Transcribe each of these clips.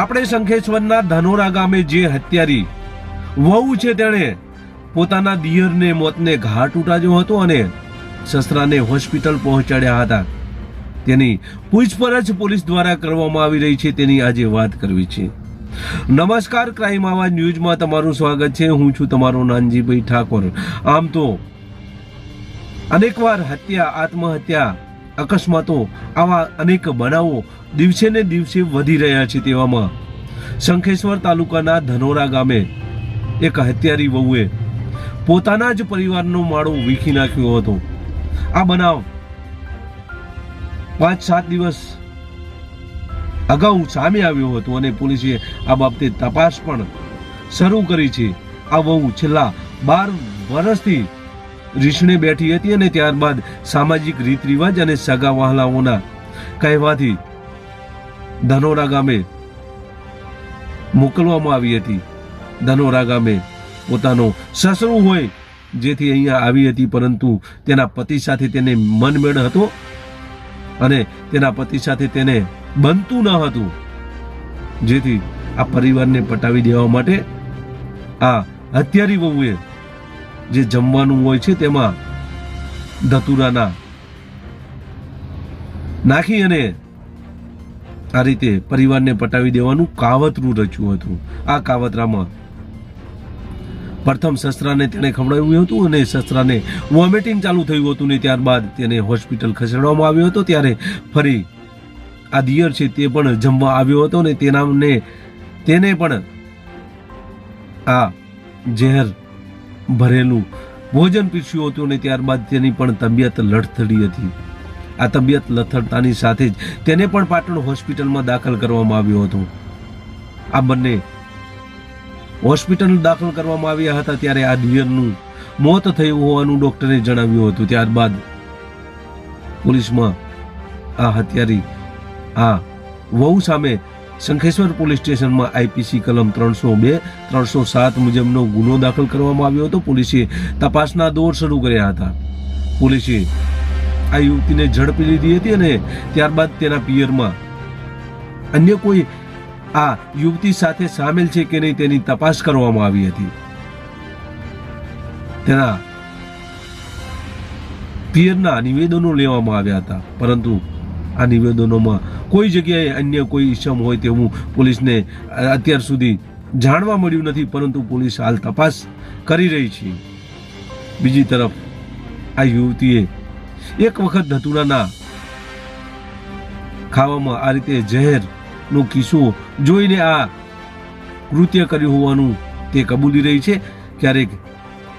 આપણે શંખેશ્વરના ધનોરા ગામે જે હત્યારી વહુ છે તેણે પોતાના દિયરને મોતને ઘાટ ઉટાડ્યો હતો અને શસ્ત્રાને હોસ્પિટલ પહોંચાડ્યા હતા. તેની પૂછપરછ પોલીસ દ્વારા કરવામાં આવી રહી છે તેની આજે વાત કરવી છે. નમસ્કાર, ક્રાઇમ આવાજ ન્યૂઝમાં તમારું સ્વાગત છે. હું છું તમારો નાનજીભાઈ ઠાકોર. આમ તો અનેકવાર હત્યા, આત્મહત્યા અકસ્માતો આવા અનેક બનાવો દિવસે ને દિવસે વધી રહ્યા છે તેવામાં. શંખેશ્વર તાલુકાના ધનોરા ગામે એક હત્યારી વહુએ પોતાના જ પરિવારનો માળો વીખી નાખ્યો હતો. આ બનાવ પાંચ સાત દિવસ અગાઉ સામે આવ્યો હતો અને પોલીસે આ બાબતે તપાસ પણ શરૂ કરી છે. આ વહુ છેલ્લા બાર વર્ષથી રીછણે બેઠી હતી અને ત્યારબાદ સામાજિક રીત રિવાજ અને સગા વહાલાઓના કહેવાથી ધનોરા ગામે મોકલવામાં આવી હતી. ધનોરા ગામે પોતાનો સસરો હોય જેથી અહીંયા આવી હતી, પરંતુ તેના પતિ સાથે તેને મનમેળ હતો અને તેના પતિ સાથે તેને બનતું ન હતું. જેથી આ પરિવારને પટાવી દેવા માટે આ હત્યારી વહુએ જે જમવાનું હોય છે તેમાં ધતુરાના નાખી અને આ રીતે પરિવારને પટાવી દેવાનું કાવતરું રચ્યું હતું. આ કાવતરામાં પ્રથમ શસ્ત્રાને તેણે ખવડાવ્યું હતું અને શસ્ત્રાને વોમિટિંગ ચાલુ થયું હતું ને ત્યારબાદ તેને હોસ્પિટલ ખસેડવામાં આવ્યો હતો ત્યારે ફરી આ દિયર છે તે પણ જમવા આવ્યો હતો ને તેનાને તેને પણ આ ઝેર ભરેલું. ભોજન પીરસ્યું હતું અને ત્યારબાદ તેની પણ તબિયત લથડી હતી. આ તબિયત લથડતાની સાથે જ તેને પણ પાટણ હોસ્પિટલમાં દાખલ કરવામાં આવ્યો હતો. આ બંને હોસ્પિટલ દાખલ કરવામાં આવ્યા હતા ત્યારે આ દિવ્યનનું મોત થયું હોવાનું ડોક્ટરે જણાવ્યું હતું. ત્યારબાદ પોલીસમાં આ હત્યારી આ વહુ સામે શંખેશ્વર પોલીસ સ્ટેશનમાં આઈપીસી કલમ ત્રણસો બે, ત્રણસો સાત મુજબનો ગુનો દાખલ કરવામાં આવ્યો હતો. પોલીસે તપાસના દોર શરૂ કર્યા હતા. પોલીસે આ યુવતીને ઝડપી લીધી હતી અને ત્યારબાદ તેના પિયરમાં અન્ય કોઈ આ યુવતી સાથે સામેલ છે કે નહીં તેની તપાસ કરવામાં આવી હતી. તેના પિયરના નિવેદનો લેવામાં આવ્યા હતા. પરંતુ આ નિવેદનોમાં કોઈ જગ્યાએ અન્ય કોઈ ઈસમ હોય તેવું પોલીસને અત્યાર સુધી જાણવા મળ્યું નથી, પરંતુ પોલીસ હાલ તપાસ કરી રહી છે. બીજી તરફ, આ યુવતીએ એક વખત ધતુડાના ખાવામાં આ રીતે ઝેરનો કિસ્સો જોઈને આ કૃત્ય કર્યું હોવાનું તે કબૂલી રહી છે. ક્યારેક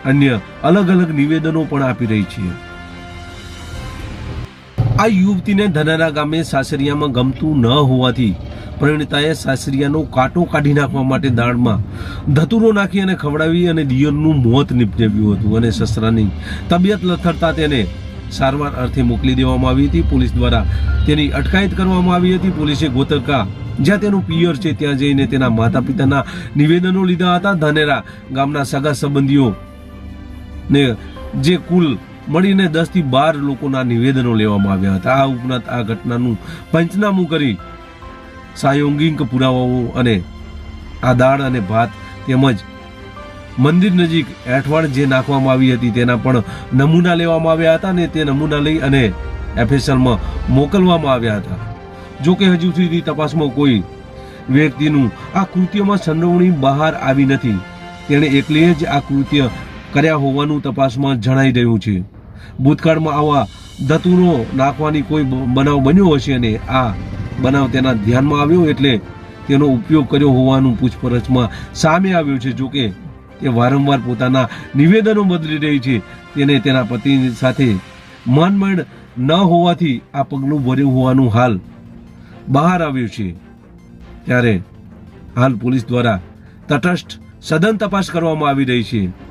અન્ય અલગ અલગ નિવેદનો પણ આપી રહી છે. આ યુવતીને ધનારા ગામે સાસરિયામાં ગમતું ન હોવાથી પરિણીતાએ સાસરિયાનો કાંટો કાઢી નાખવા માટે દાળમાં ધતુરો નાખી અને ખવડાવી અને દિયરનું મોત નિપજાવ્યું હતું અને સસરાની તબિયત લથડતા તેને સારવાર અર્થે મોકલી દેવામાં આવી હતી. પોલીસ દ્વારા તેની અટકાયત કરવામાં આવી હતી. પોલીસે ગોતરકા, જ્યાં તેનું પિયર છે, ત્યાં જઈને તેના માતા પિતાના નિવેદનો લીધા હતા. ધાનેરા ગામના સગા સંબંધીઓ ને જે કુલ મળીને દસથી બાર લોકોના નિવેદનો લેવામાં આવ્યા હતા. આ ઉપરાંત આ ઘટનાનું પંચનામું કરી સાયોંગિક પુરાવાઓ અને આ દાળ અને ભાત તેમજ મંદિર નજીક એઠવાડ જે નાખવામાં આવી હતી તેના પણ નમૂના લેવામાં આવ્યા હતા અને તે નમૂના લઈ અને એફએસએલમાં મોકલવામાં આવ્યા હતા. જોકે હજુ સુધી તપાસમાં કોઈ વ્યક્તિનું આ કૃત્યમાં સંડોવણી બહાર આવી નથી. તેણે એકલીએ જ આ કૃત્ય કર્યા હોવાનું તપાસમાં જણાઈ રહ્યું છે. ભૂતકાળમાં આવા ધતુરો નાખવાની કોઈ બનાવ બન્યો હશે અને આ બનાવ તેના ધ્યાનમાં આવ્યો એટલે તેનો ઉપયોગ કર્યો હોવાનું પૂછપરછમાં સામે આવ્યું છે. જોકે તે વારંવાર પોતાના નિવેદનો બદલી રહી છે. તેને તેના પતિ સાથે મનમેળ ન હોવાથી આ પગલું ભર્યું હોવાનું હાલ બહાર આવ્યું છે. ત્યારે હાલ પોલીસ દ્વારા તટસ્થ સઘન તપાસ કરવામાં આવી રહી છે.